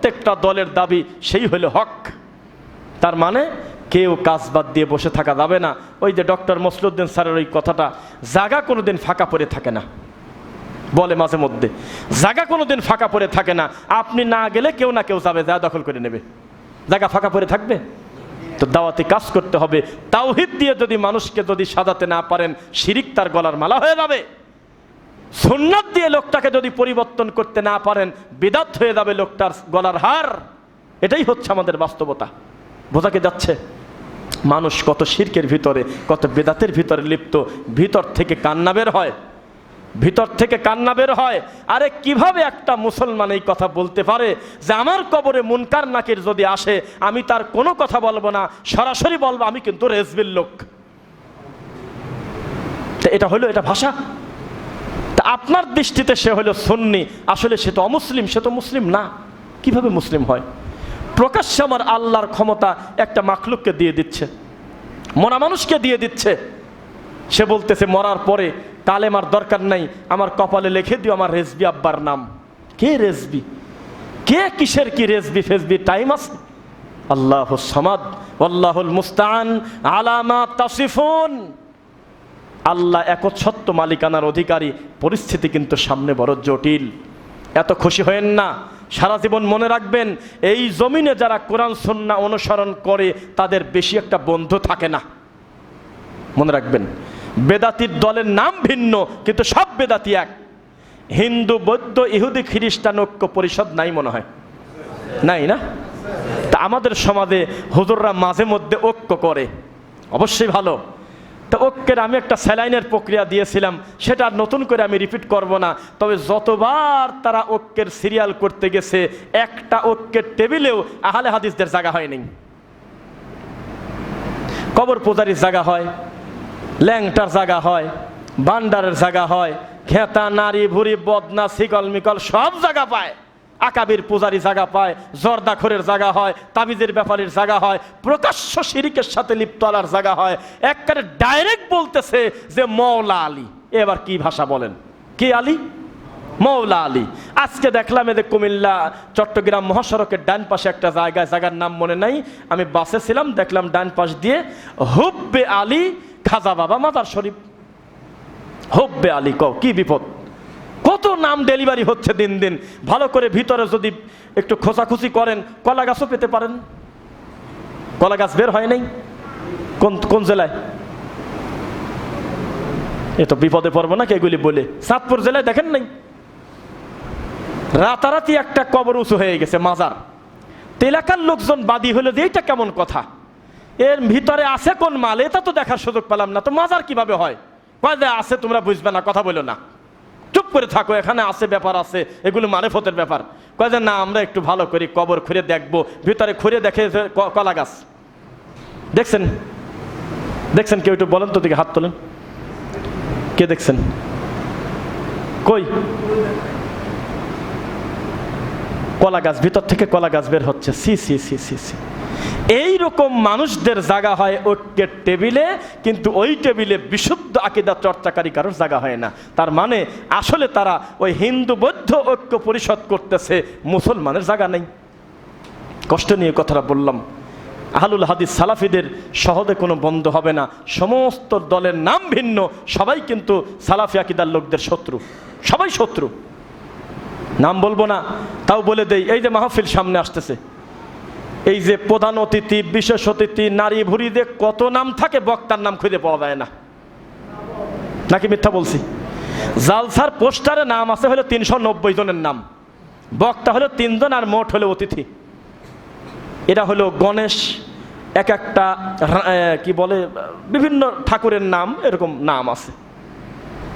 প্রত্যেকটা দলের দাবি সেই হলো হক। তার মানে কেউ কাজ বাদ দিয়ে বসে থাকা যাবে না। ওই যে ডক্টর মসলুদ্দিন স্যারের ওই কথাটা জায়গা কোনোদিন ফাঁকা পড়ে থাকে না। বলে মাঝে মধ্যে জায়গা কোনোদিন ফাঁকা পড়ে থাকে না। আপনি না গেলে কেউ না কেউ যাবে, যা দখল করে নেবে। জায়গা ফাঁকা পড়ে থাকবে? তো দাওয়াতে কাজ করতে হবে। তাওহিদ দিয়ে যদি মানুষকে যদি সাজাতে না পারেন, শিরিক তার গলার মালা হয়ে যাবে। সুন্নাত দিয়ে লোকটাকে যদি পরিবর্তন করতে না পারেন, বিদাত হয়ে যাবে লোকটার গলার হার। এটাই হচ্ছে আমাদের বাস্তবতা। বোঝাকে যাচ্ছে? মানুষ কত শিরকের ভিতরে, কত বেদাতের ভিতরে লিপ্ত। ভিতর থেকে কান্না বের হয়। ভিতর থেকে কান্না বের হয়। আরে কীভাবে একটা মুসলমান এই কথা বলতে পারে যে আমার কবরে মুনকার নাকির যদি আসে, আমি তার কোনো কথা বলব না, সরাসরি বলব, আমি কিন্তু রেজবির লোক। এটা হলো, এটা ভাষা? তা আপনার দৃষ্টিতে সে হলো সন্নি। আসলে সে তো অমুসলিম, সে তো মুসলিম না। কীভাবে মুসলিম হয়? প্রকাশ্যে আমার আল্লাহর ক্ষমতা একটা মাখলুককে দিয়ে দিচ্ছে। মরা মানুষকে দিয়ে দিচ্ছে। সে বলতেছে, মরার পরে কালেমার দরকার নাই। আমার কপালে লিখে দিও আমার রেজবি আব্বার নাম। কে রেজবি? কে কিসের কি রেজবি ফেসবি টাইম আছে? আল্লাহ সমাদ, আল্লাহুল মুস্তান আলামা তাসিফুন। আল্লাহ একচ্ছত্ব মালিকানার অধিকারী, পরিস্থিতি কিন্তু সামনে বড় জটিল। এত খুশি হয়েন না। সারা জীবন মনে রাখবেন, এই জমিনে যারা কোরআন, সন্না অনুসরণ করে, তাদের বেশি একটা বন্ধু থাকে না। মনে রাখবেন, বেদাতির দলের নাম ভিন্ন, কিন্তু সব বেদাতি এক। হিন্দু, বৌদ্ধ, ইহুদি, খ্রিস্টান ঐক্য পরিষদ নাই মনে হয়। নাই না? তা আমাদের সমাজে হুজুররা মাঝে মধ্যে ঐক্য করে। অবশ্যই ভালো। তা ঐক্যের আমি একটা স্যালাইনের প্রক্রিয়া দিয়েছিলাম, সেটা নতুন করে আমি রিপিট করব না। তবে যতবার তারা ঐক্যের সিরিয়াল করতে গেছে, একটা ঐক্যের টেবিলেও আহলে হাদিসদের জায়গা হয়নি। কবর পূজারির জায়গা হয়, ল্যাংটার জায়গা হয় বান্ডারের জায়গা হয়, খেতা, নারী, ভুরি, বদনা, শিকল, মিকল সব জায়গা পায়। আকাবির পূজারি জায়গা পায়, জর্দাখরের জায়গা হয়, তাবিজের ব্যাপারের জায়গা হয়, প্রকাশ্য শিরিকের সাথে লিপ্ত আলার জায়গা হয়। একবারে ডাইরেক্ট বলতেছে যে মৌলা আলী। এবার কি ভাষা বলেন? কি আলী? মৌলা আলী। আজকে দেখলাম এদের কুমিল্লা, চট্টগ্রাম মহাসড়কের ডান পাশে একটা জায়গায় জায়গার নাম মনে নাই। আমি বাসে ছিলাম, দেখলাম ডান পাশ দিয়ে, হুব্বে আলী খাজা বাবা মাদার শরীফ। হুব্বে আলী কও, কি বিপদ? কত নাম ডেলিভারি হচ্ছে দিন দিন? ভালো করে ভিতরে যদি একটু খোঁচাখুচি করেন, কলা গাছও পেতে পারেন। কলা গাছ বের হয় নাই? কোন কোন জেলায়? এ তো বিপদে পড়ব না এগুলি বলে? সাতপুর জেলায় দেখেন নাই? রাতারাতি একটা কবর উঁচু হয়ে গেছে, মাজার। এলাকার লোকজন বাদী হলো যে এইটা কেমন কথা? এর ভিতরে আছে কোন মাল? এটা তো দেখার সুযোগ পেলাম না। তো মাজার কীভাবে হয়? কয় আছে তোমরা বুঝবে না, কথা বলো না। করে থাকো, এখানে আছে ব্যাপার আছে, এগুলো মারেফতের ব্যাপার। কয় যে, না, আমরা একটু ভালো করি, কবর খুঁড়ে দেখব, ভিতরে খুঁড়ে দেখে কলা গাছ। দেখছেন? দেখছেন কেউ একটু বলেন তো, দিকে হাত তোলেন। কে দেখছেন? কই? কলা গাছ, ভিতর থেকে কলা গাছ বের হচ্ছে। সি সি সি সি সি। এই রকম মানুষদের জায়গা হয় ঐক্যের টেবিলে, কিন্তু ওই টেবিলে বিশুদ্ধ আকিদা চর্চাকারী কারোর জায়গা হয় না। তার মানে আসলে তারা ওই হিন্দু বৌদ্ধ ঐক্য পরিষদ করতেছে, মুসলমানের জায়গা নেই। কষ্ট নিয়ে কথাটা বললাম। আহলুল হাদিস সালাফিদের সহজে কোনো বন্ধ হবে না। সমস্ত দলের নাম ভিন্ন, সবাই কিন্তু সালাফি আকিদার লোকদের শত্রু। সবাই শত্রু। নাম বলব না, তাও বলে দেই, এই যে মাহফিল সামনে আসতেছে। এই যে প্রধান অতিথি, বিশেষ অতিথি, নারী ভুরিদের কত নাম থাকে বক্তার নাম খুঁজে পাওয়া যায় না। নাকি মিথ্যা বলছি? জালসার পোস্টারে নাম আছে হলো তিনশো নব্বই জনের নাম। বক্তা হলো তিনজন আর মোট হলো অতিথি। এটা হলো গণেশ, এক একটা কি বলে, বিভিন্ন ঠাকুরের নাম, এরকম নাম আছে।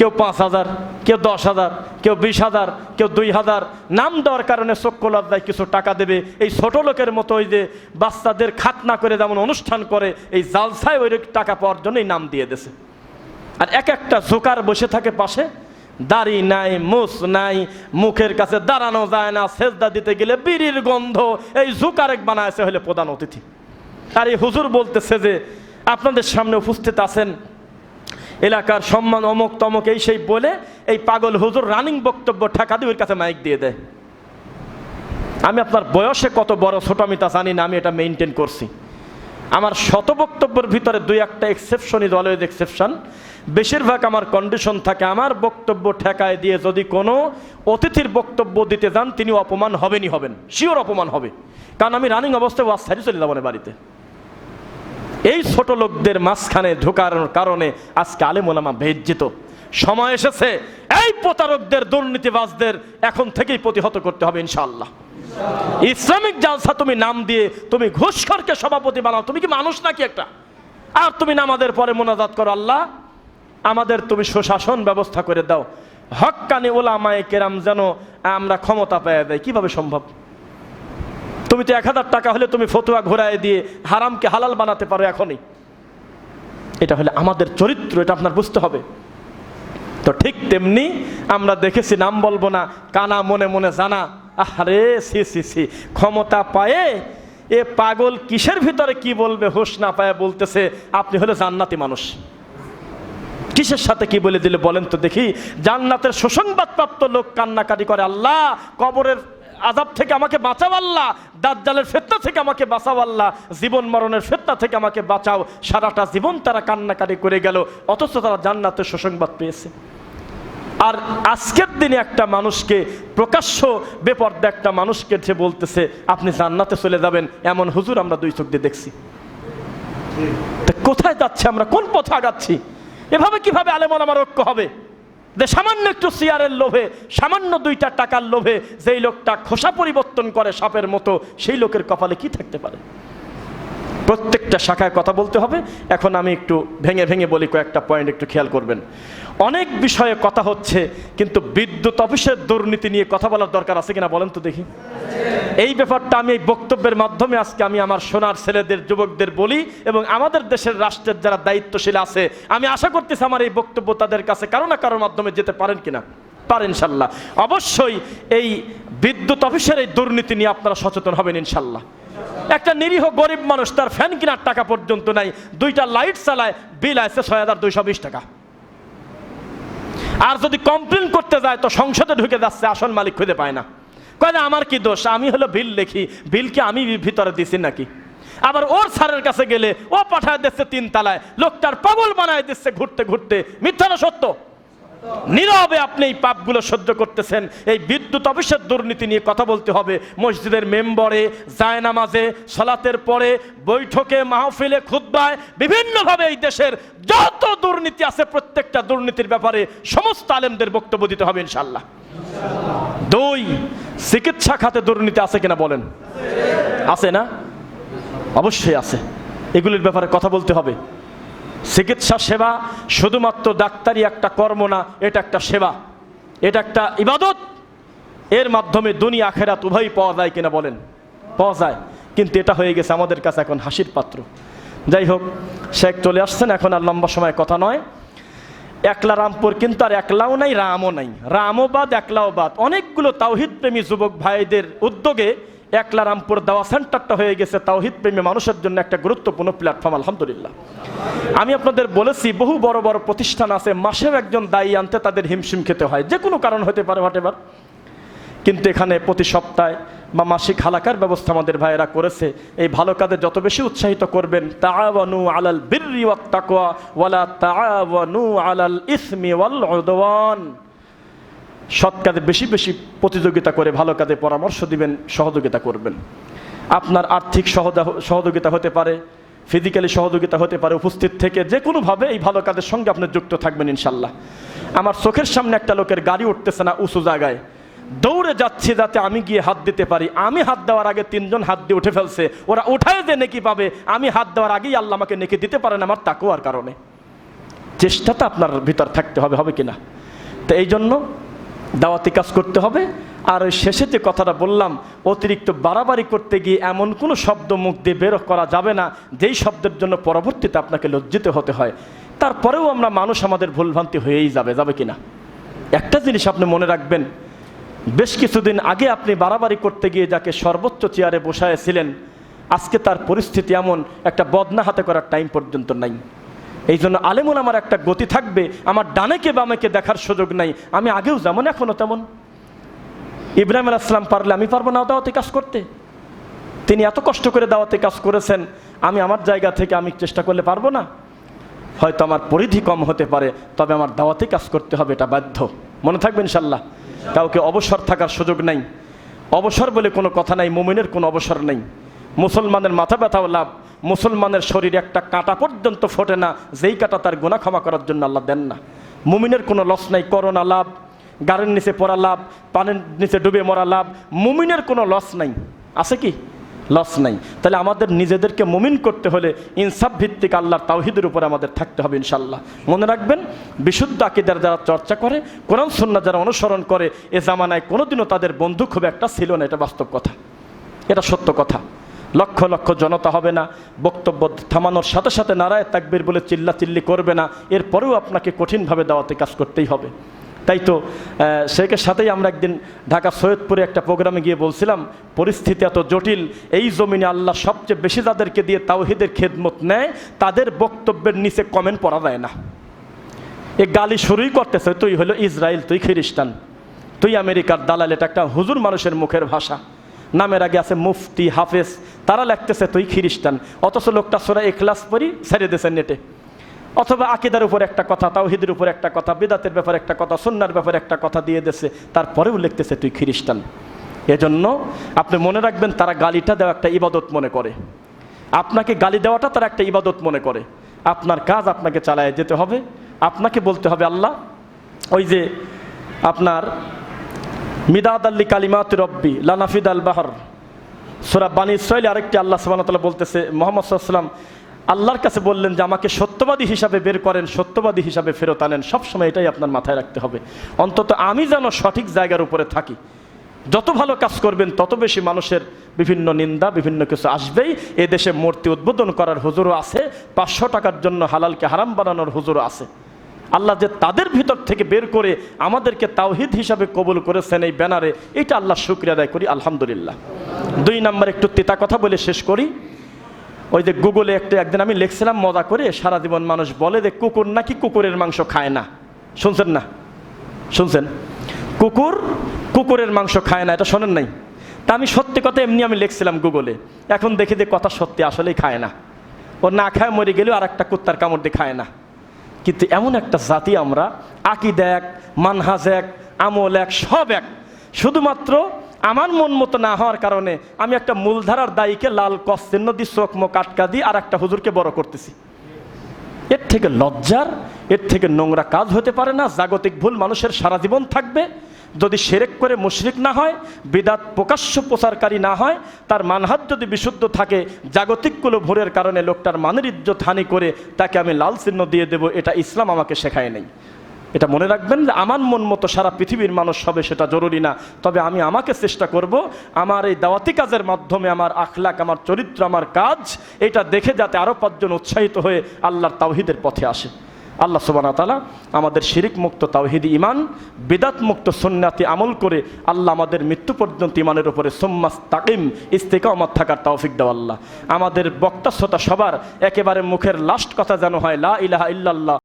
কেউ পাঁচ হাজার, কেউ দশ হাজার, কেউ বিশ হাজার, কেউ দুই হাজার। নাম দেওয়ার কারণে চক্ষু লজ্জায় কিছু টাকা দেবে। এই ছোট লোকের মতো ওই যে বাচ্চাদের খাতনা করে যেমন অনুষ্ঠান করে, এই জালসায় ওই টাকা পাওয়ার জন্যই নাম দিয়ে দেছে আর এক একটা জোকার বসে থাকে পাশে। দাড়ি নাই মুস নাই, মুখের কাছে দাঁড়ানো যায় না। সেজদা দিতে গেলে বিড়ির গন্ধ। এই জোকার এক বানায়ছে হলে প্রধান অতিথি। আর এই হুজুর বলতেছে যে, আপনাদের সামনে উপস্থিত আছেন এলাকার সম্মান অমক তমক, এই সেই বলে এই পাগল হুজুর রানিং বক্তব্য ঠাকা দিয়ে ওর কাছে মাইক দিয়ে দেয়। আমি আপনার বয়সে কত বড় ছোট আমি তা জানি না, আমি এটা মেনটেন করছি। আমার শত বক্তব্যের ভিতরে দুই একটা এক্সেপশনই দলের এক্সেপশন বেশিরভাগ আমার কন্ডিশন থাকে আমার বক্তব্য ঠেকায় দিয়ে যদি কোনো অতিথির বক্তব্য দিতে যান, তিনি অপমান হবেনই হবেন। শিওর অপমান হবে। কারণ আমি রানিং অবস্থায় ওয়াজ সারি চলে যাব বাড়িতে। এই ছোট লোকদের মাঝখানে ঢোকার কারণে আজকে আলেমোলামা বেজ্জিত। সময় এসেছে, এই প্রতারকদের, দুর্নীতিবাজদের এখন থেকেই প্রতিহত করতে হবে ইনশাল্লাহ ইসলামিক জালসা তুমি নাম দিয়ে, তুমি ঘুষখরকে সভাপতি বানাও। তুমি কি মানুষ নাকি একটা? আর তুমি নামাদের পরে মোনাজাত করো, আল্লাহ, আমাদের তুমি সুশাসন ব্যবস্থা করে দাও। হক্কানি ওলামায়ে কেরাম যেন আমরা ক্ষমতা পেয়ে দেয় কীভাবে সম্ভব? তুমি তো এক হাজার টাকা হলে তুমি ফতুয়া ঘোরায় দিয়ে হারামকে হালাল বানাতে পারো এখনই। এটা হলে আমাদের চরিত্র, এটা আপনার বুঝতে হবে। তো ঠিক তেমনি আমরা দেখেছি, নাম বলব না, কানা মনে মনে জানা। আহারে, সি সি সি, ক্ষমতা পায়ে এ পাগল কিসের ভিতরে কি বলবে, হোশ না পায়ে বলতেছে, আপনি হলে জান্নাতি মানুষ। কিসের সাথে কি বলে দিলে বলেন তো দেখি। জান্নাতের সুসংবাদপ্রাপ্ত লোক কান্নাকাটি করে, আল্লাহ কবরের আজাব থেকে আমাকে বাঁচাও আল্লাহ। দাজ্জালের ফেতনা থেকে আমাকে বাঁচাও আল্লাহ। জীবন মরণের ফেতনা থেকে আমাকে বাঁচাও। সারাটা জীবন তারা কান্নাকাটি করে গেল, অথচ তারা জান্নাতের সুসংবাদ পেয়েছে। আর আজকের দিনে একটা মানুষকে, প্রকাশ্য বেপর্দা একটা মানুষকে যে বলতেছে, আপনি জান্নাতে চলে যাবেন। এমন হুজুর আমরা দুই চোখ দিয়ে দেখছি। কোথায় যাচ্ছে আমরা? কোন পথে আগাচ্ছি? এভাবে কীভাবে আলেমন আমার ঐক্য হবে? যে সামান্য একটু চেয়ারের লোভে, সামান্য দুইটা টাকার লোভে যেই লোকটা খোসা পরিবর্তন করে সাপের মতো, সেই লোকের কপালে কি থাকতে পারে? প্রত্যেকটা শাখায় কথা বলতে হবে। এখন আমি একটু ভেঙে ভেঙে বলি, কয়েকটা পয়েন্ট একটু খেয়াল করবেন। অনেক বিষয়ে কথা হচ্ছে, কিন্তু বিদ্যুৎ অফিসের দুর্নীতি নিয়ে কথা বলার দরকার আছে কিনা বলেন তো দেখি। এই ব্যাপারটা আমি এই বক্তব্যের মাধ্যমে আজকে আমি আমার সোনার ছেলেদের, যুবকদের বলি এবং আমাদের দেশের রাষ্ট্রের যারা দায়িত্বশীল আছে, আমি আশা করতেছি আমার এই বক্তব্য তাদের কাছে কারও না কারোর মাধ্যমে যেতে পারেন কিনা? পারেন ইনশাল্লাহ। অবশ্যই এই বিদ্যুৎ অফিসের এই দুর্নীতি নিয়ে আপনারা সচেতন হবেন ইনশাল্লাহ। একটা নিরীহ গরিব মানুষ, তার ফ্যান কেনার টাকা পর্যন্ত নাই। দুইটা লাইট চালায়, বিল আছে ছয় হাজার দুইশো বিশ টাকা। আর যদি কমপ্লেন করতে যায়, তো সংসদে ঢুকে যাচ্ছে আসন মালিক খুঁজে পায় না। কয় না, আমার কি দোষ? আমি হলো বিল লিখি। বিলকে আমি ভিতরে দিছি নাকি? আবার ওর স্যারের কাছে গেলে, ও পাঠায় দিচ্ছে তিন তালায়। লোকটার পাগল বানায় দিচ্ছে ঘুরতে ঘুরতে। মিথ্যা না সত্য? নীরবে আপনি এই পাপগুলো সহ্য করতেছেন, এই বিদ্যুৎ অফিসের দুর্নীতি নিয়ে কথা বলতে হবে, মসজিদের মেম্বরে, জায়নামাজে, সলাতের পরে, বৈঠকে, মাহফিলে খুদ্বায় বিভিন্নভাবে এই দেশের যত দুর্নীতি আছে, প্রত্যেকটা দুর্নীতির ব্যাপারে সমস্ত আলেমদের বক্তব্য দিতে হবে ইনশাল্লাহ দুই, চিকিৎসা খাতে দুর্নীতি আছে কিনা বলেন? আছে না? অবশ্যই আছে। এগুলির ব্যাপারে কথা বলতে হবে। চিকিৎসা সেবা শুধুমাত্র ডাক্তারি একটা কর্ম না, এটা একটা সেবা। এটা একটা ইবাদত। এর মাধ্যমে দুনিয়া, আখেরাত উভয়ই পাওয়া যায় কিনা বলেন? পাওয়া যায়। কিন্তু এটা হয়ে গেছে আমাদের কাছে এখন হাসির পাত্র। যাই হোক, শেখ চলে আসছেন, এখন আর লম্বা সময় কথা নয়। একলা রামপুর কিন্তু আর একলাও নাই, রামও নাই। রামও বাদ, একলাও বাদ। অনেকগুলো তাওহিদ প্রেমী যুবক ভাইদের উদ্যোগে একলা রামপুর দাওয়া সেন্টারটা হয়ে গেছে তাওহিদ প্রেমী মানুষের জন্য একটা গুরুত্বপূর্ণ প্ল্যাটফর্ম আলহামদুলিল্লাহ। আমি আপনাদের বলেছি, বহু বড় বড় প্রতিষ্ঠান আছে, মাসেও একজন দায়ী আনতে তাদের হিমশিম খেতে হয়। যে কোনো কারণ হতে পারে হোয়াটেভার কিন্তু এখানে প্রতি সপ্তাহে বা মাসিক হালাকার ব্যবস্থা আমাদের ভাইয়েরা করেছে। এই ভালো কাজে যত বেশি উৎসাহিত করবেন, তাআওয়ানু আলাল বিররি ওয়াত তাকওয়া, ওয়ালা তাআওয়ানু আলাল ইসমি ওয়াল উদওয়ান। সৎ কাজে বেশি বেশি প্রতিযোগিতা করে, ভালো কাজে পরামর্শ দিবেন, সহযোগিতা করবেন। আপনার আর্থিক সহযোগিতা হতে পারে ফিজিক্যালি সহযোগিতা হতে পারে, উপস্থিত থেকে যে কোনোভাবে এই ভালো কাজের সঙ্গে আপনি যুক্ত থাকবেন ইনশাল্লাহ আমার চোখের সামনে একটা লোকের গাড়ি উঠতেছে না উঁচু জায়গায়। দৌড়ে যাচ্ছি যাতে আমি গিয়ে হাত দিতে পারি। আমি হাত দেওয়ার আগে তিনজন হাত দিয়ে উঠে ফেলছে। ওরা উঠায় যে নেকি পাবে। আমি হাত দেওয়ার আগেই আল্লাহ আমাকে নেকি দিতে পারেন আমার তাকুয়ার কারণে। চেষ্টাটা আপনার ভিতর থাকতে হবে হবে কিনা? তো এই জন্য দাওয়াতি কাজ করতে হবে। আর ওই শেষে যে কথাটা বললাম, অতিরিক্ত বাড়াবাড়ি করতে গিয়ে এমন কোনো শব্দ মুখ দিয়ে বের করা যাবে না, যেই শব্দের জন্য পরবর্তীতে আপনাকে লজ্জিত হতে হয়। তারপরেও আমরা মানুষ আমাদের ভুলভ্রান্তি হয়েই যাবে যাবে কিনা? একটা জিনিস আপনি মনে রাখবেন, বেশ কিছুদিন আগে আপনি বাড়াবাড়ি করতে গিয়ে যাকে সর্বোচ্চ চেয়ারে বসায়েছিলেন আজকে তার পরিস্থিতি এমন, একটা বদনা হাতে করার টাইম পর্যন্ত নাই। এই জন্য আলেমুল আমার একটা গতি থাকবে, আমার ডানেকে বামেকে দেখার সুযোগ নাই। আমি আগেও যেমন, এখনও তেমন। ইব্রাহিম আলাইসালাম পারলে আমি পারব না দাওয়াতে কাজ করতে। তিনি এত কষ্ট করে দাওয়াতে কাজ করেছেন, আমি আমার জায়গা থেকে আমি চেষ্টা করলে পারব না। হয়তো আমার পরিধি কম হতে পারে, তবে আমার দাওয়াতে কাজ করতে হবে, এটা বাধ্য। মনে থাকবে ইনশাল্লাহ কাউকে অবসর থাকার সুযোগ নাই। অবসর বলে কোনো কথা নাই, মুমিনের কোনো অবসর নেই। মুসলমানের মাথা ব্যথাও লাভ। মুসলমানের শরীরে একটা কাঁটা পর্যন্ত ফোটে না, যেই কাঁটা তার গুণা ক্ষমা করার জন্য আল্লাহ দেন না। মুমিনের কোনো লস নাই, করোনা লাভ, গাড়ির নিচে পড়া লাভ, পানির নিচে ডুবে মরা লাভ, মুমিনের কোনো লস নাই। আছে কি? লস নাই। তাহলে আমাদের নিজেদেরকে মুমিন করতে হলে ইনসাফ ভিত্তিক আল্লাহর তাওহিদের উপরে আমাদের থাকতে হবে ইনশাল্লাহ মনে রাখবেন, বিশুদ্ধ আকিদার যারা চর্চা করে, কোরআন সন্না যারা অনুসরণ করে, এ জামানায় কোনোদিনও তাদের বন্ধু খুব একটা ছিল না, এটা বাস্তব কথা। এটা সত্য কথা। লক্ষ লক্ষ জনতা হবে না। বক্তব্য থামানোর সাথে সাথে নারায় তাকবির বলে চিল্লা চিল্লি করবে না। এরপরেও আপনাকে কঠিনভাবে দাওয়াতে কাজ করতেই হবে। তাই তো শেখের সাথেই আমরা একদিন ঢাকা সৈয়দপুরে একটা প্রোগ্রামে গিয়ে বলছিলাম, পরিস্থিতি এত জটিল, এই জমিনে আল্লাহ সবচেয়ে বেশি যাদেরকে দিয়ে তাওহিদের খেদমত নেয়, তাদের বক্তব্যের নিচে কমেন্ট পড়া যায় না। এ গালি শুরুই করতেছে, তুই হলো ইসরায়েল, তুই খ্রিস্টান, তুই আমেরিকার দালাল এটা একটা হুজুর মানুষের মুখের ভাষা। নামের আগে আছে মুফতি, হাফেজ, তারা লিখতেছে, তুই খ্রিস্টান। অথচ লোকটা সোরা এখলাস পরি ছেড়ে দিয়েছে নেটে। অথবা আকিদার উপর একটা কথা, তাওহিদের উপর একটা কথা, বিদাতের ব্যাপারে একটা কথা সন্ন্যার ব্যাপারে একটা কথা দিয়ে দিয়েছে। তারপরেও লিখতেছে, তুই খ্রিস্টান। এজন্য আপনি মনে রাখবেন, তারা গালিটা দেওয়া একটা ইবাদত মনে করে। আপনাকে গালি দেওয়াটা তারা একটা ইবাদত মনে করে। আপনার কাজ আপনাকে চালায় যেতে হবে। আপনাকে বলতে হবে, আল্লাহ, ওই যে আপনার মিদাদ আল্লি কালিমাত রব্বি লানাফিদ আল বাহর। সোরা বানী ইসরায়েল আরেকটি আল্লাহ সুবাহতাল্লাহ বলতেছে, মোহাম্মদ সাল্লাম আল্লাহর কাছে বললেন যে, আমাকে সত্যবাদী হিসাবে বের করেন, সত্যবাদী হিসাবে ফেরত আনেন। সবসময় এটাই আপনার মাথায় রাখতে হবে। অন্তত আমি যেন সঠিক জায়গার উপরে থাকি। যত ভালো কাজ করবেন, তত বেশি মানুষের বিভিন্ন নিন্দা, বিভিন্ন কিছু আসবেই। এ দেশে মূর্তি উদ্বোধন করার হুজুরও আছে, পাঁচশো টাকার জন্য হালালকে হারাম বানানোর হুজুরও আছে। আল্লাহ যে তাদের ভিতর থেকে বের করে আমাদেরকে তাওহিদ হিসাবে কবুল করেছেন এই ব্যানারে, এটা আল্লাহ শুক্রিয়া আদায় করি, আলহামদুলিল্লাহ। দুই নাম্বার একটু তিতা কথা বলে শেষ করি। ওই যে গুগলে একটা একদিন আমি লিখছিলাম মজা করে, সারা জীবন মানুষ বলে যে, কুকুর নাকি কুকুরের মাংস খায় না? শুনছেন না? শুনছেন? কুকুর কুকুরের মাংস খায় না, এটা শোনেন নাই? তা আমি সত্যি কথা এমনি আমি লিখছিলাম গুগলে। এখন দেখি যে কথা সত্যি আসলেই খায় না। ও না খায়, মরে গেলেও আর একটা কুত্তার কামড় দিয়ে খায় না। কিন্তু এমন একটা জাতি আমরা, আকিদ এক, মানহাজ এক, আমল এক, সব এক। শুধুমাত্র আমার মন মতো না হওয়ার কারণে আমি একটা মূলধারার দায়ীকে লাল কস্তিন্ন দি চোখ কাটকা দিয়ে আর একটা হুজুরকে বড় করতেছি। এর থেকে লজ্জার, এর থেকে নোংরা কাজ হতে পারে না, জাগতিক ভুল মানুষের সারা জীবন থাকবে। যদি সেরেক করে মুশরিক না হয়, বিদাত প্রকাশ্য প্রচারকারী না হয়, তার মানহাত যদি বিশুদ্ধ থাকে জাগতিকগুলো ভোরের কারণে লোকটার মানের ইজ্জত হানি করে তাকে আমি লাল চিহ্ন দিয়ে দেব, এটা ইসলাম আমাকে শেখায় নেই। এটা মনে রাখবেন যে আমার মন মতো সারা পৃথিবীর মানুষ হবে সেটা জরুরি না। তবে আমি আমাকে চেষ্টা করব আমার এই দাওয়াতি কাজের মাধ্যমে আমার আখলাক, আমার চরিত্র, আমার কাজ, এটা দেখে যাতে আরও পাঁচজন উৎসাহিত হয়ে আল্লাহর তাওহিদের পথে আসে। আল্লাহ সুবানা তালা আমাদের শিরিক মুক্ত তাওহিদি ইমান বিদাত মুক্ত সন্ন্যাতি আমল করে আল্লাহ আমাদের মৃত্যু পর্যন্ত ইমানের উপরে সোম্মাস তাকিম, ইস্তেকামত থাকার তাওফিক দেওয়া আল্লাহ। আমাদের বক্তা, শ্রোতা সবার একেবারে মুখের লাস্ট কথা যেন হয়, লা ইলাহা ইল্লাল্লাহ।